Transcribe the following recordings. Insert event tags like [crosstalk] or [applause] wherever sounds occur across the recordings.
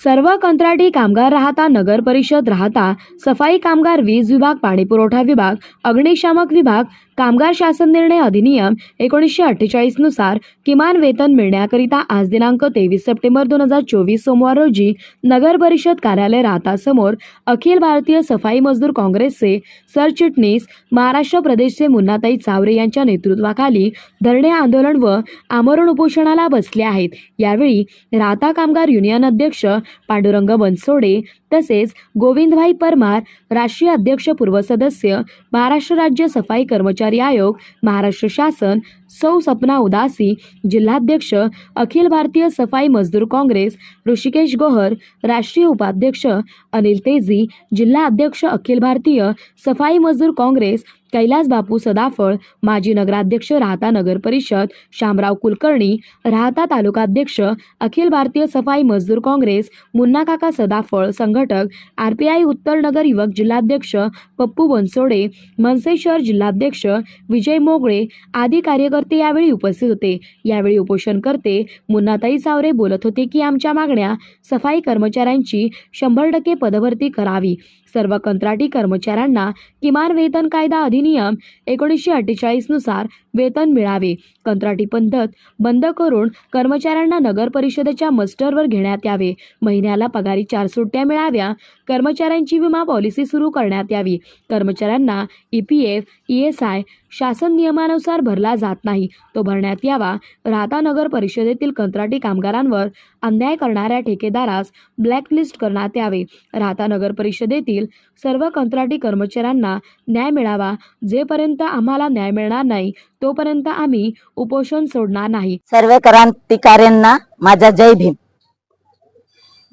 सर्व कंत्राटी कामगार राहता नगर परिषद राहता सफाई कामगार वीज विभाग पाणीपुरवठा विभाग अग्निशामक विभाग कामगार शासन निर्णय अधिनियम एकोणीसशे अठ्ठेचाळीसनुसार किमान वेतन मिळण्याकरिता आज दिनांक तेवीस सप्टेंबर दोन हजार चोवीस सोमवार रोजी नगर परिषद कार्यालय राहता समोर अखिल भारतीय सफाई मजदूर काँग्रेसचे सरचिटणीस महाराष्ट्र प्रदेशचे मुन्नाताई चावरे यांच्या नेतृत्वाखाली धरणे आंदोलन व आमरण उपोषणाला बसले आहेत. यावेळी राहता कामगार युनियन अध्यक्ष पांडुरंग बनसोडे तसेच गोविंदभाई परमार राष्ट्रीय अध्यक्ष पूर्व सदस्य महाराष्ट्र राज्य सफाई कर्मचारी आयोग महाराष्ट्र शासन सौ सपना उदासी जिल्हाध्यक्ष अखिल भारतीय सफाई मजदूर काँग्रेस ऋषिकेश गोहर राष्ट्रीय उपाध्यक्ष अनिल तेजी जिल्हा अध्यक्ष अखिल भारतीय सफाई मजदूर काँग्रेस कैलास बापू सदाफळ माजी नगराध्यक्ष राहता नगर परिषद शामराव कुलकर्णी राहता तालुकाध्यक्ष अखिल भारतीय सफाई मजदूर काँग्रेस मुन्ना काका सदाफळ संघटक आर पी आय उत्तर नगर युवक जिल्हाध्यक्ष पप्पू बनसोडे मनसे शहर जिल्हाध्यक्ष विजय मोगळे आदी कार्यकर्ते यावेळी उपस्थित होते. यावेळी उपोषणकर्ते मुन्नाताई सावरे बोलत होते की आमच्या मागण्या सफाई कर्मचाऱ्यांची शंभर टक्के पदभरती करावी. सर्व कंत्राटी कर्मचाऱ्यांना किमान वेतन कायदा अधिनियम एकोणीसशे अठ्ठेचाळीसनुसार वेतन मिळावे. कंत्राटी पद्धत बंद करून कर्मचाऱ्यांना नगर परिषदेच्या मस्टरवर घेण्यात यावे. महिन्याला पगारी चार सुट्ट्या मिळाव्या. कर्मचाऱ्यांची विमा पॉलिसी सुरू करण्यात यावी. कर्मचाऱ्यांना E P F E S I शासन नियमानुसार भरला जात नाही. तो भरण्यात यावा. राहता नगर परिषदेतील कंत्राटी कामगारांवर अन्याय करणाऱ्या ठेकेदारास ब्लॅकलिस्ट करण्यात यावे. राहता नगर परिषदेतील सर्व कंत्राटी कर्मचाऱ्यांना न्याय मिळावा. जेपर्यंत आम्हाला न्याय मिळणार नाही तोपर्यंत आम्ही उपोषण सोडणार नाही. सर्व क्रांतिकाऱ्यांना माझा जय भीम.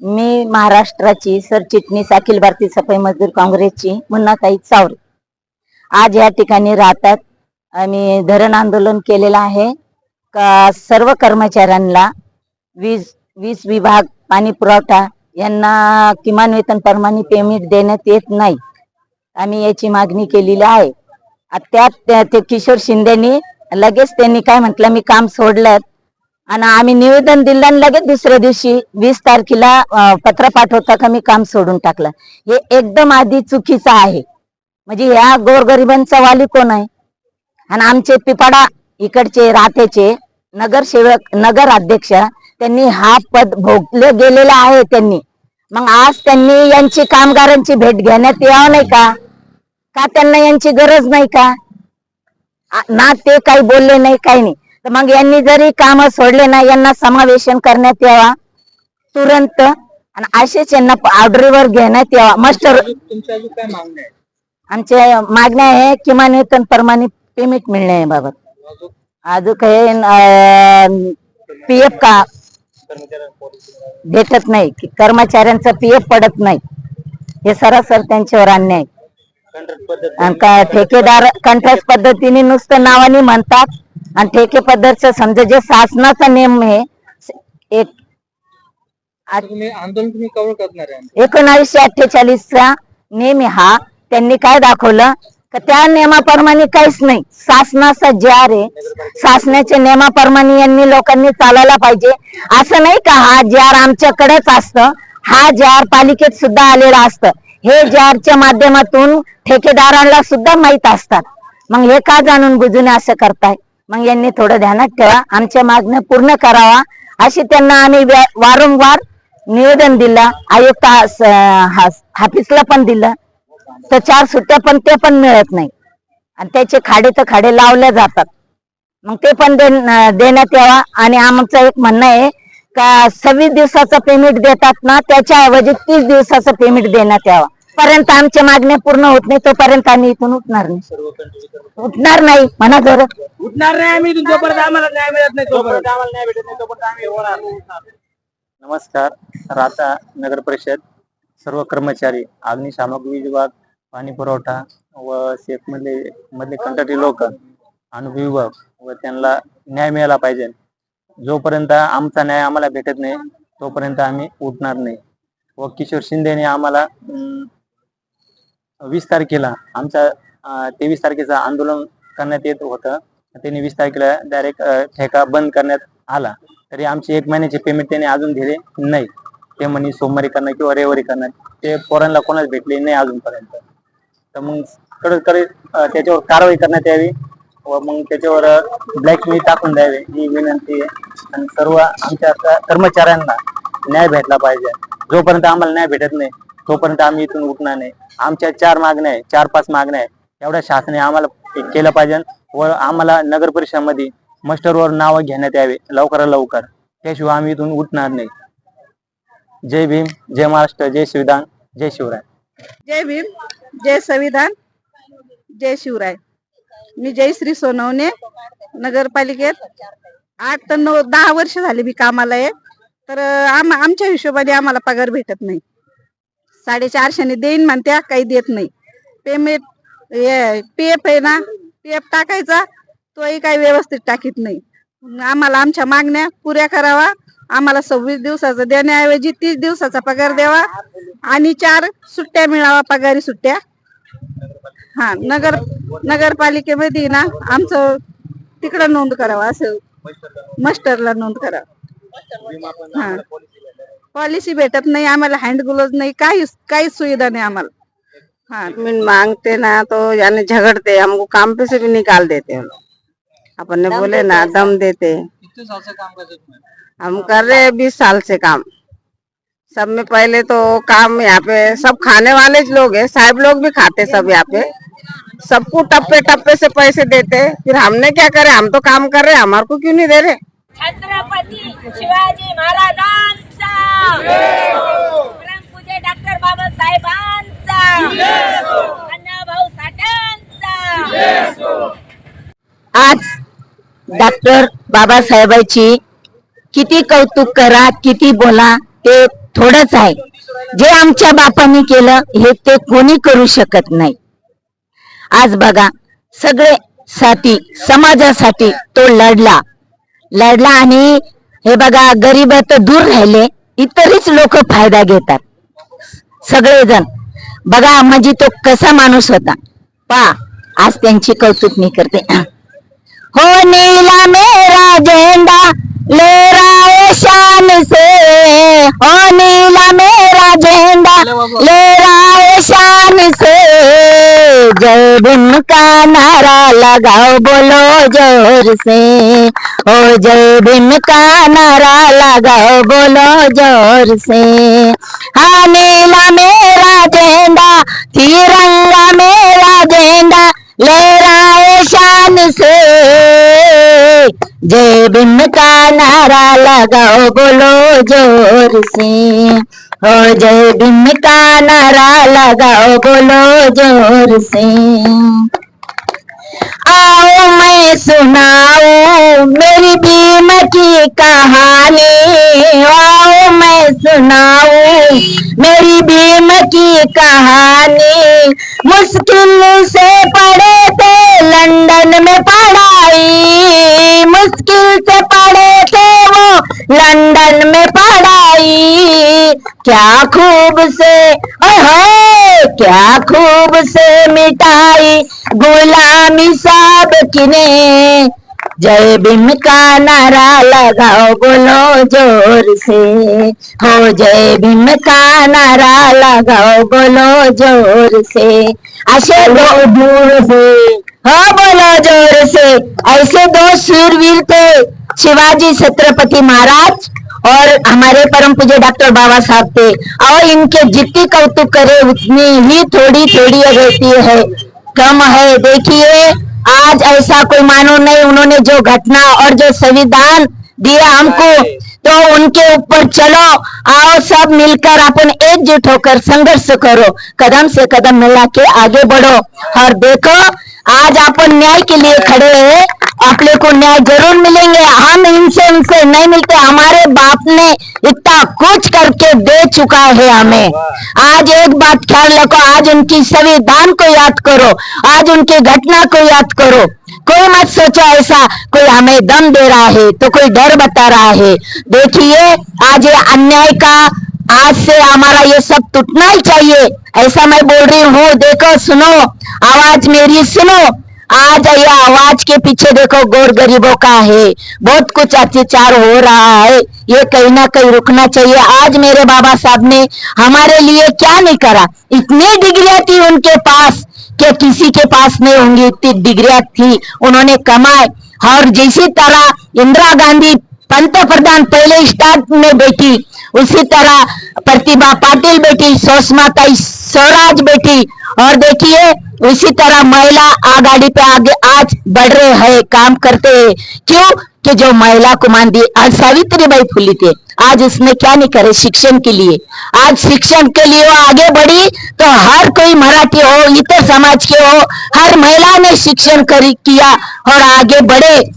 मी महाराष्ट्राची सरचिटणीस अखिल भारतीय सफाई मजदूर काँग्रेसची मुन्नाताई चावरे. आज या ठिकाणी राहतात आम्ही धरण आंदोलन केलेलं आहे. का सर्व कर्मचाऱ्यांना वीज वीज विभाग पाणी पुरवठा यांना किमान वेतन प्रमाणे पेमेंट देण्यात येत नाही. आम्ही याची मागणी केलेली आहे. त्यात ते किशोर शिंदेनी लगेच त्यांनी काय म्हटलं मी काम सोडलं आणि आम्ही निवेदन दिलं आणि लगेच दुसऱ्या दिवशी वीस तारखेला पत्र पाठवता का मी काम सोडून टाकलं. हे एकदम आधी चुकीचं आहे. म्हणजे ह्या गोरगरिबांचा वाली कोण आहे? आणि आमचे पिपाडा इकडचे राहतेचे नगरसेवक नगर अध्यक्ष त्यांनी हा पद भोगले गेलेला आहे त्यांनी. मग आज त्यांनी यांची कामगारांची भेट घेण्यात यावं नाही का? का त्यांना यांची गरज नाही का? ना ते काही बोलले नाही काही नाही. तर मग यांनी जरी काम सोडले ना यांना समावेशन करण्यात यावा. तुरंत आणि असेच यांना ऑर्डरीवर घेण्यात यावा. मास्टर आमच्या मागण्या आहे किमान वेतन प्रमाणे पेमेंट मिळणे बाबत. अजून काही पी एफ का. भेटत नाही की कर्मचाऱ्यांचा पी एफ पडत नाही हे सरासर त्यांच्यावर अन्याय. आणि ठेकेदार कंत्राट पद्धतीने नुसतं नावाने म्हणतात आणि ठेके पद्धतचं समजा जे शासनाचा नियम आहे एक आंदोलन आहे. एकोणावीसशे अठ्ठेचाळीस चा नियम आहे हा. त्यांनी काय दाखवलं? का त्या नियमाप्रमाणे काहीच नाही. शासनाचा जे आहे शासनाच्या नियमाप्रमाणे यांनी लोकांनी चालायला पाहिजे. असं नाही का हा जार आमच्याकडेच असतं हा जार पालिकेत सुद्धा आलेला असतं. हे जारच्या माध्यमातून ठेकेदारांना सुद्धा माहीत असतात. मग हे का जाणून बुजून असं करताय? मग यांनी थोडं ध्यानात ठेवा आमच्या मागण्या पूर्ण करावा. अशी त्यांना आम्ही वारंवार निवेदन दिलं. आयुक्त हाफिसला पण दिलं. तर चार सुट्ट्या पण ते पण मिळत नाही. आणि त्याचे खाडे तर खाडे लावले जातात. मग ते पण दे- देण्यात यावा. आणि आमचं एक म्हणणं आहे का सव्वीस दिवसाचं पेमेंट देतात ना त्याच्या ऐवजी तीस दिवसाचं पेमेंट देण्यात यावा. पर्यंत आमच्या मागण्या पूर्ण होत नाही तोपर्यंत आम्ही इथून उठणार नाही. उठणार नाही. म्हणा जर. उठणार नाही आम्ही जोपर्यंत आम्हाला न्याय मिळत नाही तोपर्यंत. आम्हाला न्याय भेटत नाही तोपर्यंत आम्ही होणार नमस्कार. राहता नगर परिषद सर्व कर्मचारी अग्निशामक विभाग पाणी पुरवठा व शेतमधले मधले मधले कंत्राटी लोक अनुभवी विभाग व त्यांना न्याय मिळाला पाहिजे. जोपर्यंत आमचा न्याय आम्हाला भेटत नाही तोपर्यंत आम्ही उठणार नाही. व किशोर शिंदेने आम्हाला वीस तारखेला आमचा तेवीस तारखेचं आंदोलन करण्यात येत होतं. त्यांनी वीस तारखेला डायरेक्ट ठेका बंद करण्यात आला. तरी आमची एक महिन्याचे पेमेंट त्यांनी अजून दिले नाही. ते म्हणे सोमवारी करणार किंवा रविवारी करणार. ते पोरांना कोणाच भेटले नाही अजूनपर्यंत. तर मग कडक कडक त्याच्यावर कारवाई करण्यात यावी व मग त्याच्यावर ब्लॅकमेल टाकून द्यावे ही विनंती आहे. आणि सर्व आमच्या कर्मचाऱ्यांना न्याय भेटला पाहिजे. जोपर्यंत आम्हाला न्याय भेटत नाही तोपर्यंत आम्ही इथून उठणार नाही. आमच्या चार मागण्या आहे चार पाच मागण्या आहे एवढ्या शासनाने आम्हाला केलं पाहिजे व आम्हाला नगर परिषदेमध्ये मस्टरवर नावं घेण्यात यावे लवकरात लवकर. त्याशिवाय आम्ही इथून उठणार नाही. जय भीम जय महाराष्ट्र जय संविधान जय शिवराय. जय भीम जय संविधान जय शिवराय. मी जयश्री सोनवणे नगरपालिकेत आठ तर नऊ दहा वर्ष झाले मी कामाला आहे. तर आम आमच्या हिशोबाने आम्हाला पगार भेटत नाही. साडेचारशेने देईन म्हणत्या काही देत नाही. पेमेंट पी एफ आहे ना पी एफ टाकायचा तोही काही व्यवस्थित टाकीत नाही. आम्हाला आमच्या मागण्या पुऱ्या करावा. आम्हाला सव्वीस दिवसाचा देण्याऐवजी तीस दिवसाचा पगार द्यावा आणि चार सुट्ट्या मिळावा पगारी सुट्ट्या. हा नगर नगरपालिकेमध्ये ना आमचं तिकडं नोंद करावं असं मस्टरला नोंद करावं. हा. पॉलिसी भेटत नाही आम्हाला हँड ग्लोव्ह नाही काही काहीच सुविधा नाही आम्हाला. हाँ. जमीन मांगते ना तो यानी झगड़ते हमको काम पे से भी निकाल देते हैं लोग. अपन ने बोले ना दम देते. हम कर रहे हैं बीस साल से काम। सब में पहले तो काम यहाँ पे सब खाने वाले लोग हैं साहब लोग भी खाते सब यहाँ पे। सबको टप्पे टप्पे से पैसे देते फिर हमने क्या करे? हम तो काम कर रहे हैं हमारे को क्यों नहीं दे रहे? छत्रपति शिवाजी महाराज पूजे डॉक्टर अण्णाभाऊ साठ्यांचा आज डॉक्टर बाबा बाबासाहेबांची किती कौतुक करा किती बोला ते थोडंच आहे. जे आमच्या बापांनी केलं हे ते कोणी करू शकत नाही. आज बघा सगळे साठी समाजासाठी तो लढला. लढला आणि हे बघा गरीब तर दूर राहिले इतरच लोक फायदा घेतात. सगळेजण. बघा म्हणजे तो कसा माणूस होता. पा आज त्यांची कौतुक मी करते. [clears throat] हो नीला मेरा झेंडा. लहराए शान से हो नीला मेरा झंडा। लहराए शान से जय भीम का नारा लगाओ बोलो जोर से। ओ जय भीम का नारा लगाओ बोलो जोर से। हाँ नीला मेरा झंडा तिरंगा मेरा झंडा। लहराए शान से। जय भीम का नारा लगाओ बोलो जोर से. हो, ओ जय भीम का नारा लगाओ बोलो जोर से. आओ मैं सुनाऊ मेरी भीम की कहानी। आओ मैं सुनाऊ मेरी भीम की कहानी। मुश्किल से पढ़े थे लंदन में पढ़ाई। मुश्किल से पढ़े थे वो लंदन में पढ़ाई। क्या खूब से ओहो क्या खूब से मिटाई। गुलामी सब किने। जय भीम का नारा लगाओ बोलो ज़ोर से। हो जय भीम का नारा लगाओ बोलो ज़ोर से। असे दो ज़ोर से। हो बोलो ज़ोर से। ऐसे दो शूरवीर थे शिवाजी छत्रपति महाराज और हमारे परम पूज्य डॉक्टर बाबा साहब थे। और इनके जितनी कौतुक करे उतनी ही थोड़ी थोड़ी रहती है। कम है। देखिए आज ऐसा कोई मानो नहीं उन्होंने जो घटना और जो संविधान दिया हमको तो उनके ऊपर चलो आओ सब मिलकर अपन एकजुट होकर संघर्ष करो कदम से कदम मिला के आगे बढ़ो। और देखो आज अपन न्याय के लिए खड़े हैं। अपने को न्याय ज़रूर मिलेंगे। हम इनसे हमसे नहीं मिलते। हमारे बाप ने इतना कुछ करके दे चुका है हमें। आज एक बात ख्याल रखो, आज उनकी संविधान को याद करो, आज उनकी घटना को याद करो। कोई मत सोचो ऐसा, कोई हमें दम दे रहा है तो कोई डर बता रहा है। देखिए, आज ये अन्याय का, आज से हमारा ये सब टूटना ही चाहिए। ऐसा मैं बोल रही हूँ, देखो, सुनो, आवाज़ मेरी सुनो। आज ये आवाज़ के पीछे देखो, गौर गरीबों का है। बहुत कुछ अत्याचार हो रहा है। ये कहीं ना कहीं रुकना चाहिए। आज मेरे बाबा साहब ने हमारे लिए क्या नहीं करा? इतनी डिग्रियाँ थी उनके पास कि किसी के पास नहीं होंगी। इतनी डिग्रियाँ थी। उन्होंने कमाए। और जैसी तरह इंदिरा गांधी पंत प्रधान पहले स्टार्ट में बैठी, उसी तरह प्रतिभा पाटिल बैठी सोषमाता स्वराज बैठी। और देखिए उसी तरह महिला आगाड़ी पे आगे आज बढ़ रहे हैं काम करते हैं। क्यों? कि जो महिला को मान दी आज सावित्री बाई फुली थे। आज उसने क्या नहीं करे शिक्षण के लिए? आज शिक्षण के लिए वो आगे बढ़ी तो हर कोई मराठी हो इतर समाज के हो हर महिला ने शिक्षण करी किया और आगे बढ़े।